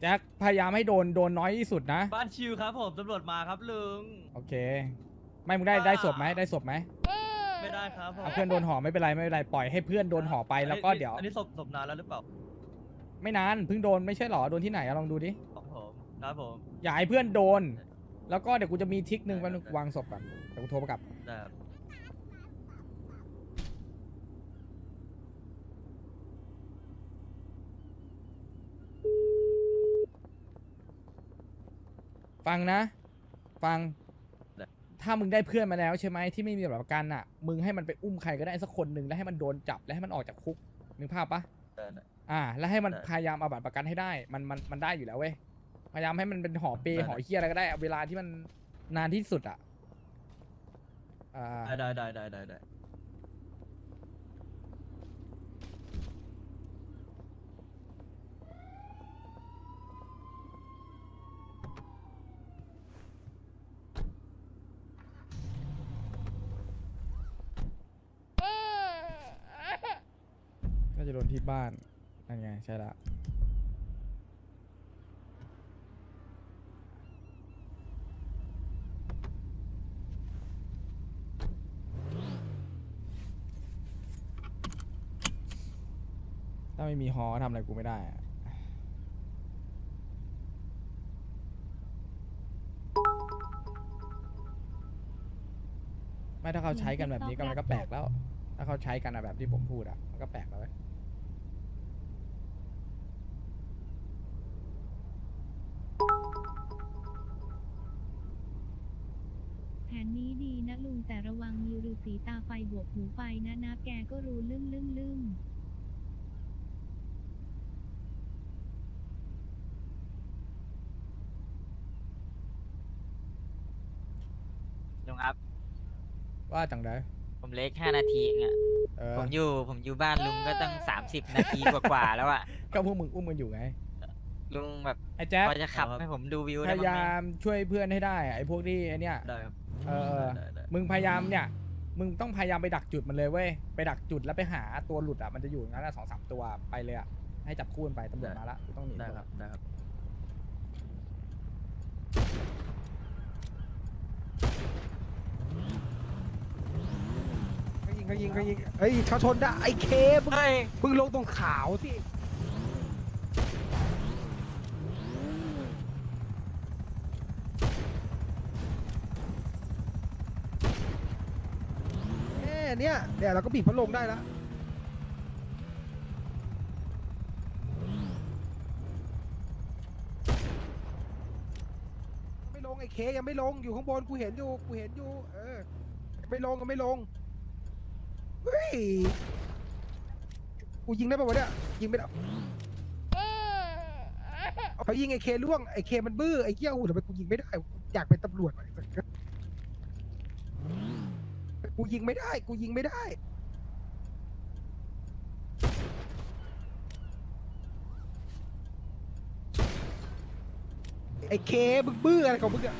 แจ็คพยายามให้โดนโดนน้อยที่สุดนะ บ้านชิวครับผมตำรวจมาครับลุง โอเค ไม่มึงได้ได้ศพไหมได้ศพไหมไม่ได้ครับผมเอาเพื่อนโดนห่อไม่เป็นไรไม่เป็นไรปล่อยให้เพื่อนโดนห่อไปแล้วก็เดี๋ยว อันนี้ศพศพนานแล้วหรือเปล่าไม่นานเพิ่งโดนไม่ใช่หรอโดนที่ไหนอะลองดูดิของผมครับผม อย่าให้เพื่อนโดน แล้วก็เดี๋ยวกูจะมีทริกหนึ่งวันงวางศพก่อนเดี๋ยวกูโทรไปกลับ ได้ครับ ฟังนะ ฟัง ถ้ามึงได้เพื่อนมาแล้วใช่ไหมที่ไม่มีแบบประกันอะ มึงให้มันไปอุ้มใครก็ได้สักคนหนึ่งแล้วให้มันโดนจับแล้วให้มันออกจากคุกนึกภาพปะได้ได้ อ่า แล้วให้มันได้พยายามเอาบัตรประกันให้ได้ มันมันมันได้อยู่แล้วเว้ยพยายามให้มันเป็นหอเปได้หอเฮียอะไรก็ได้เอาเวลาที่มันนานที่สุดอะอ่า ได้ได้ได้ได้ได้ ก็ จะโดนที่บ้านนั่นไงใช่ละถ้าไม่มีฮอทำอะไรกูไม่ได้อะไม่ถ้าเขาใช้กันแบบนี้ก็มันก็แปลกแล้ว ถ้าเขาใช้กันอะแบบที่ผมพูดอะมันก็แปลกแล้วเว้ย ดีนะลุงแต่ระวังมีฤาษีตาไฟบวกหูไฟนะนะแกก็รู้ลึ่มลึ่มลึ่มลุงครับ ว่าจังไดผมเล็กห้านาทีเองอะเออผมอยู่ผมอยู่บ้านลุงก็ตั้งสามสิบนาทีกว่าๆแล้วอะก็พวกมึงอุ้มกันอยู่ไง ลุงแบบไอ้แจ๊คพอจะขับให้ผมดูวิวพได้ยาบ้างยาไหมมช่วยเพื่อนให้ได้อะไอ้พวกที่ไอ้เนี่ย ได้ครับ เออ ได้ได้มึงพยายามเนี่ย มึงต้องพยายามไปดักจุดมันเลยเว้ย ไปดักจุดแล้วไปหาตัวหลุดอะ มันจะอยู่อย่างนั้นอะสองสามตัวไปเลยอะ ให้จับคู่กันไปตำรวจมาละกูต้องหนีได้ตัวครับได้ครับเขายิงเขายิงเขายิงเฮ้ยเขาชนได้ไอ้เคมึงเฮ้ยมึงลงตรงขาวสิ เอ้เนี่ยเดี๋ยวเราก็บีบพัดลมได้แล้วไม่ลงไอ้เคยังไม่ลงอยู่ข้างบนกูเห็นอยู่กูเห็นอยู่เออไม่ลงก็ไม่ลงเฮ้ยกูยิงได้ป่าวะเนี่ยยิงไม่ได้เอาเขายิงไอ้เคล่วงไอ้เคมันบื้อไอ้เกี้ยวทำไมกูยิงไม่ได้อยากเป็นตำรวจว่ะไอ้สัส กูยิงไม่ได้ กูยิงไม่ได้ ไอ้เคมึงบื้ออะไรของมึงอะ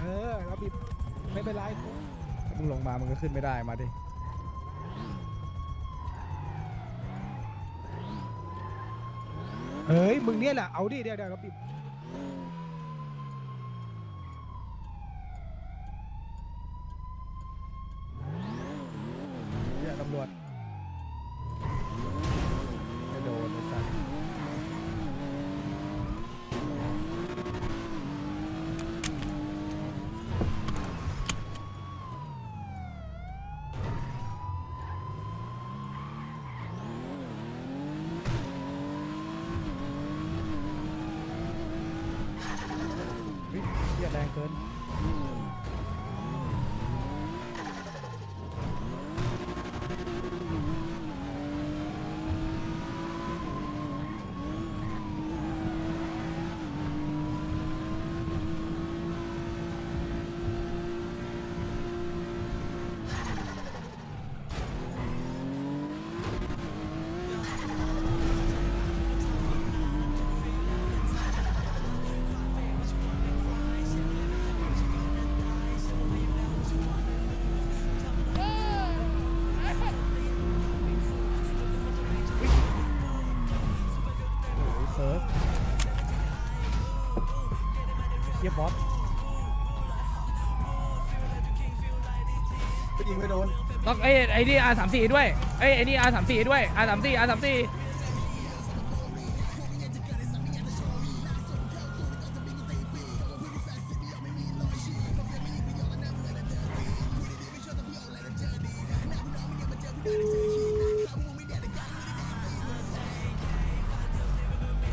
เออเราบีบ ไม่เป็นไรถ้ามึงลงมามึงก็ขึ้นไม่ได้มาดิเฮ้ยมึงเนี่ยแหละเอาดิเดี๋ยวเดี๋ยวเราบีบเนี่ยตำรวจไม่โดนไอ้สัส แรงเกิน เทียบบ๊อบยิงไม่โดนต้องไอ้ไอ้นี่ R สามสี่ด้วยไอ้ไอ้นี่ R สามสี่ด้วย R สามสี่ R สามสี่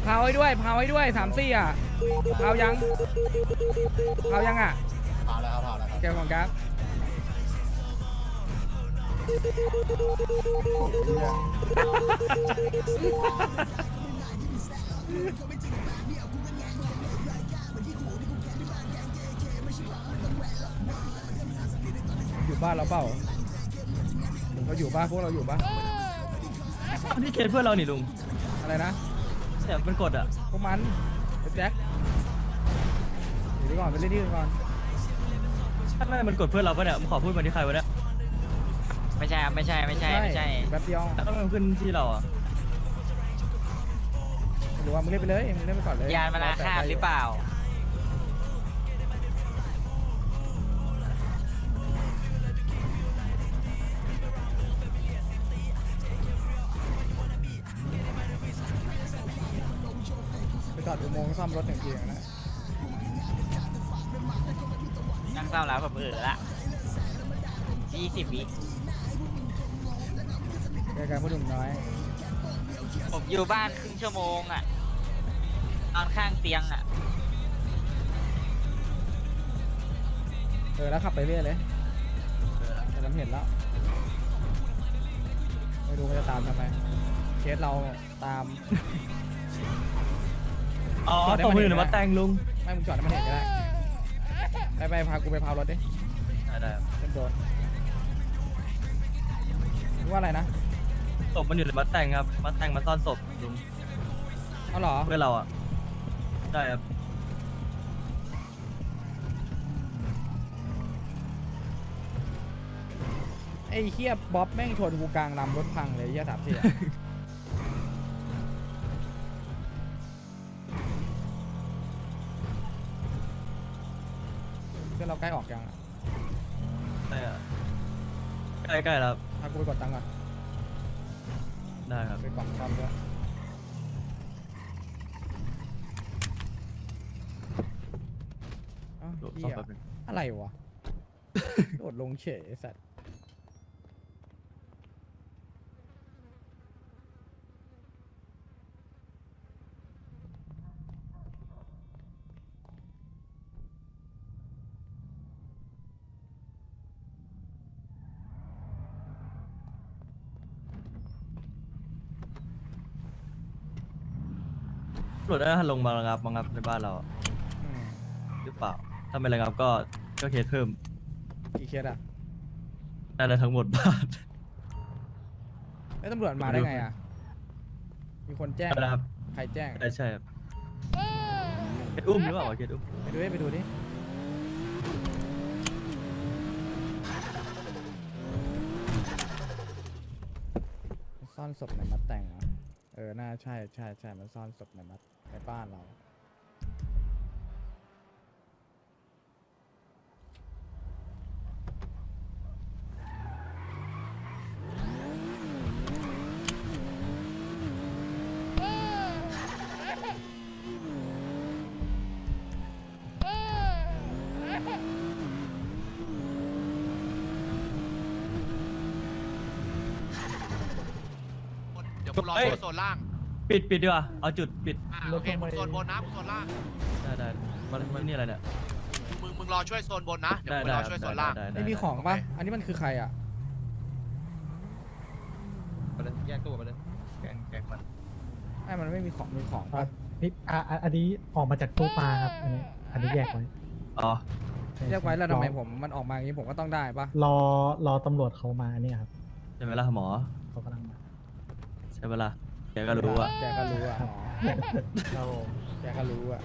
พาวไว้ด้วยพาวไว้ด้วยสามสี่อะ พาวยังพาวยังอะผ่านแล้วครับผ่านแล้วครับเกี่ยวของการดอยู่บ้านเราเปล่า เราอยู่บ้านพวกเราอยู่บ้านนี่เคสเพื่อนเรานี่ลุงอะไรนะ แต่มันกดอะ พวกมันไอ้ แจ็คอยู่ดีก่อนไปเล่นที่อื่นก่อนไม่มันกดเพื่อนเราปะเนี่ยมึงขอพูดมาที่ใครวะเนี่ยไม่ใช่ครับไม่ใช่ไม่ใช่ไม่ใช่แป๊บเดียวแล้วมันขึ้นที่เราอะหรือว่ามึงเล่นไปเลยมึงเล่นไปก่อนเลยยานมาลาคาบหรือเปล่า อดอุโมงค์ซ่อมรถหนึ่งทีนะนั่งเศร้าแล้วผมเออละยี่สิบวิแกการพูดหนุ่มน้อย ผมอยู่บ้านครึ่งชั่วโมงอะนอนข้างเตียงอะ เออแล้วขับไปเรื่อยเลยแต่ผมเห็นแล้วไม่รู้มันจะตามทำไมเคสเราตาม อ๋อจอดได้ตบมือหปะเนี่ยรือมาแต่งลุงไม่มึงจอดให้มันเห็นก็ได้ไปไปพากูไปพาวรถดิได้ได้เล่นโดนรู้ว่าอะไรนะศพมันอยู่ในมาแต่งครับมาแต่งมาซ่อนศพลุงเอาเหรอเพื่อนเราอะได้ครับไอ้เฮียบ๊อบแม่งชนกูกลางลำรถพังเลยเฮียสามสี่อะ ใกล้ออกยังอะได้อะใกล้ใกล้ๆแล้วครับพากูไปกดตังค์ก่อนได้ครับ ไปกล่องซ่อมด้วยเอ้าโดดเหี้ซ่อมยแป๊บนึง อะไรวะ โดดลงเฉยไอ้สัตว์ รวจได้ทันลงมาระงับมางับในบ้านเราอะอืมหรือเปล่า ถ้าไม่ระงับก็ก็เคสเพิ่มกี่เคสอะน่าจะทั้งหมดบ้านแล้วตำรวจมาได้ไงอะมีคนแจ้ง นะครับใครแจ้งใช่ใช่ครับเคสอุ้มหรือเปล่าวะเคสอุ้มไปดูดิไปดูดิซ่อนศพในมัดแต่งเหรอเออ น่าใช่ใช่ใช่มันซ่อนศพในมัด ในบ้านเราเดี๋ยวกูรอโซนล่าง ปิดปิดดีกว่าเอาจุดปิดอ่าโอเคมึงโซนบนนะมึงโซนล่างได้ได้มันมันนี่อะไรเนี่ยมึงรอช่วยโซนบนนะเดี๋ยวได้กูได้รอช่วยโซนล่างได้ได้ไม่มีของปะโอเคอันนี้มันคือใครอะ ไปเลยแยกตัวไปเลยแกงแกงมันไอ้มันไม่มีของมีของอะปะนี่อะอะอันนี้ออกมาจากตู้ปลาครับ อันนี้อันนี้แยกไว้อ๋อใช่เรียกไว้แล้วทำไมรอผมมันออกมาอย่างนี้ผมก็ต้องได้ปะรอรอตำรวจเขามาเนี่ยครับใช่ไหมล่ะหมอเขากำลังมาใช่ไหมล่ะ แกก็รู้อะแกก็รู้อะครับอ๋อแกก็รู้อะ